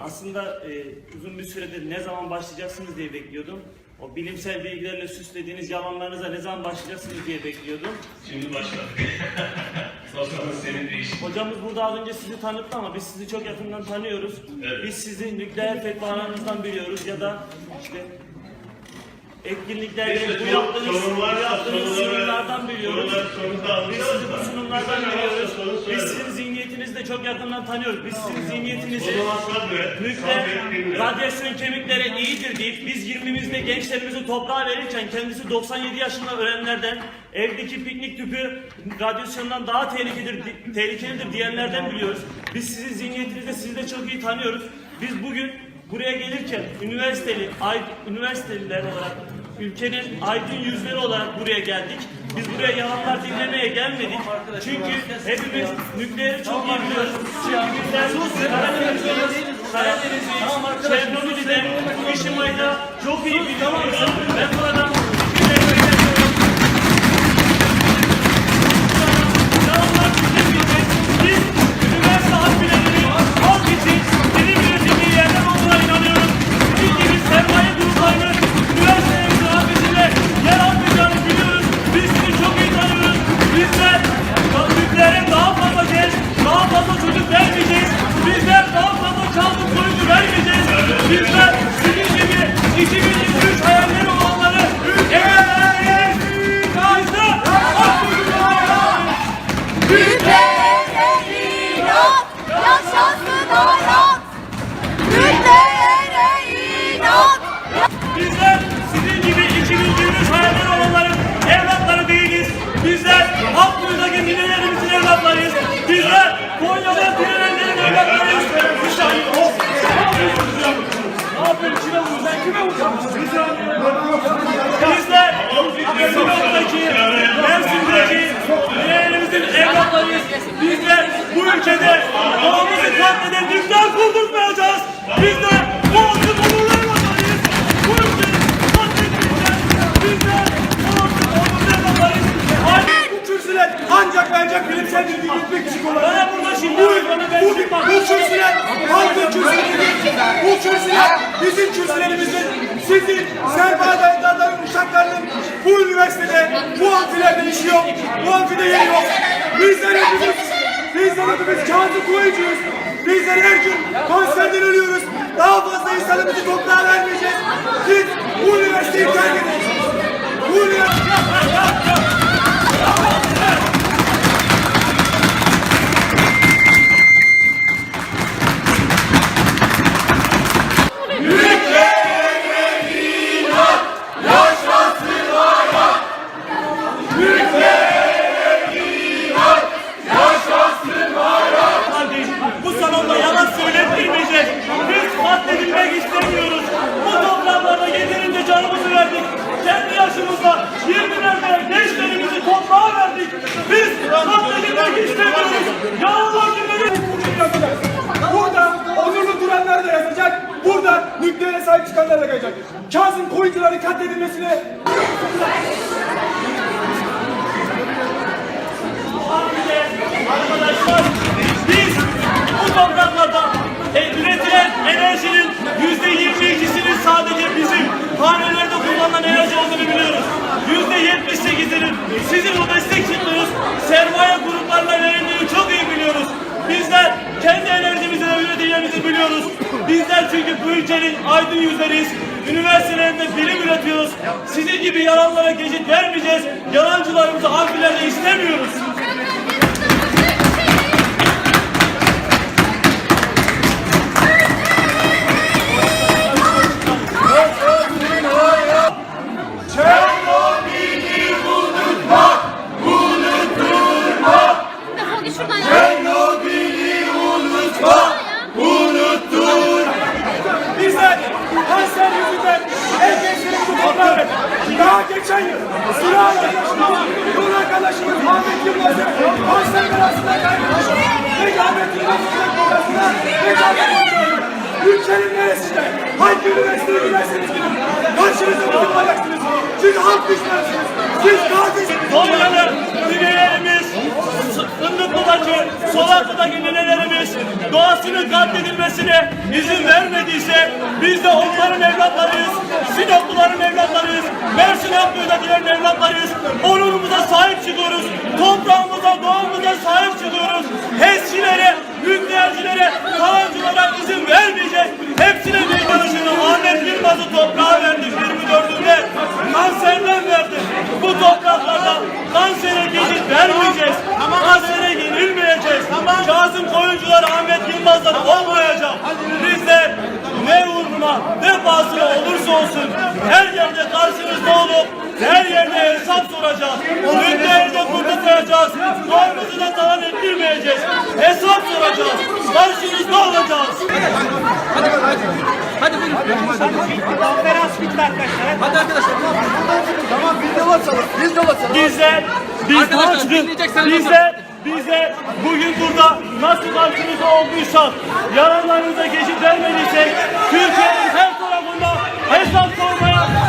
Aslında e, uzun bir süredir ne zaman başlayacaksınız diye bekliyordum. O bilimsel bilgilerle süslediğiniz yalanlarınıza ne zaman başlayacaksınız diye bekliyordum. Şimdi başladık. Sosyanın senin de işin. Hocamız burada az önce sizi tanıttı ama biz sizi çok yakından tanıyoruz. Evet. Biz sizi nükleer fetvalarınızdan biliyoruz ya da işte etkinliklerde Neyse, bu yaptığınız, sorun bu varsa yaptığınız soruları- sunumlardan biliyoruz. Biz alacağız sizi da. bu sunumlardan biliyoruz. Biz sizin zihniyetinizi de çok yakından tanıyoruz. Biz sizin zihniyetinizi dinle. radyasyon kemiklere iyidir deyip biz 20'mizde gençlerimizi toprağa verirken kendisi 97 yaşında ölenlerden evdeki piknik tüpü radyasyondan daha tehlikelidir, tehlikelidir diyenlerden biliyoruz. Biz sizin zihniyetinizi de sizi de çok iyi tanıyoruz. Biz bugün buraya gelirken üniversiteli, üniversiteliler olarak ülkenin aydın yüzleri olarak buraya geldik. Biz buraya yalanlar dinlemeye gelmedik. Çünkü hepimiz nükleeri çok iyi biliyoruz. Çünkü bizler Karadenizliyiz. Karadenizliyiz. Çernobil'de, Fukushima'yı çok iyi biliyoruz. Ben buradan Sen kime vuracaksın? Bu kürsüler bizim kürsülerimizin, sizin sermaye dayanlarların uşaklarının bu üniversitede, bu amfilerde işi yok. Bu amfide yeri yok. Bizler hepimiz, bizler hepimiz kağıdı koyucuyuz. Bizler her gün kanserden ölüyoruz. Daha fazla insanımızı toprağa vermeyeceğiz. Biz bu üniversiteyi terk edeceğiz. Bu üniversiteyi... istemiyoruz. Bu topraklarda yeterince canımızı verdik. Kendi yaşımızda 20'lerde gençlerimizi toprağa verdik. Biz katledilmek istemiyoruz. Yalanlar dinledik. Burada onurlu duranlar da yazacak. Burada nükleere sahip çıkanlar da kalacak. Kazım Koyuncuların katledilmesine hanelerde kullanılan enerji olduğunu biliyoruz. Yüzde yetmiş sekizinin sizin o destek çıktığınız sermaye gruplarına verildiğini çok iyi biliyoruz. Bizler kendi enerjimizi de üreteceğimizi biliyoruz. Bizler çünkü bu ülkenin aydın yüzleriyiz. Üniversitelerinde bilim üretiyoruz. Sizin gibi yalanlara geçit vermeyeceğiz. Yalancılarımızı harfilerde istemiyoruz. Sıra arkadaşımız, yol arkadaşımız Ahmet Yılmaz'ı kanser belasından kaybetmiş. Rekabet Yılmaz'ın belasına rekabet ediyoruz. Ülkenin neresinde? Hangi üniversiteye giderseniz gidin. Karşınızda bizim bayraksınız. Siz halk düşmanısınız. Siz kardeşsiniz. Üyelerimiz Fındıklı'daki, Solaklı'daki ninelerimiz doğasının katledilmesine izin vermediyse biz de onların evlatlarıyız, Sinopluların evlatlarıyız, Mersin Akbuyu'dakilerin evlatlarıyız. Onurumuza sahip çıkıyoruz, toprağımıza, doğamıza sahip çıkıyoruz. HES'çilere, nükleercilere, Kaan'cılara izin vermeyeceğiz. Hepsine meydan ışığını Ahmet Yılmaz'ı toprağa verdik 24'ünde. Kanserden verdik. Bu topraklarda kansere geçit vermeyeceğiz. Kansere yenilmeyeceğiz. Kazım Koyuncular Ahmet Yılmaz'dan olmayacak. Bizler ne uğruna ne pahasına her yerde karşınızda olup her yerde hesap soracağız. Nükleerde kurdu koyacağız. Doğrumuzu da talan ettirmeyeceğiz. Hesap soracağız. Karşınızda olacağız. Bizler, biz Arkadaşlar, açtık. dinleyecekseniz Bizler, bizler bugün burada nasıl tarafında olduysak, yaralarınıza geçit vermediysek, Türkiye'nin her tarafında hesap sormaya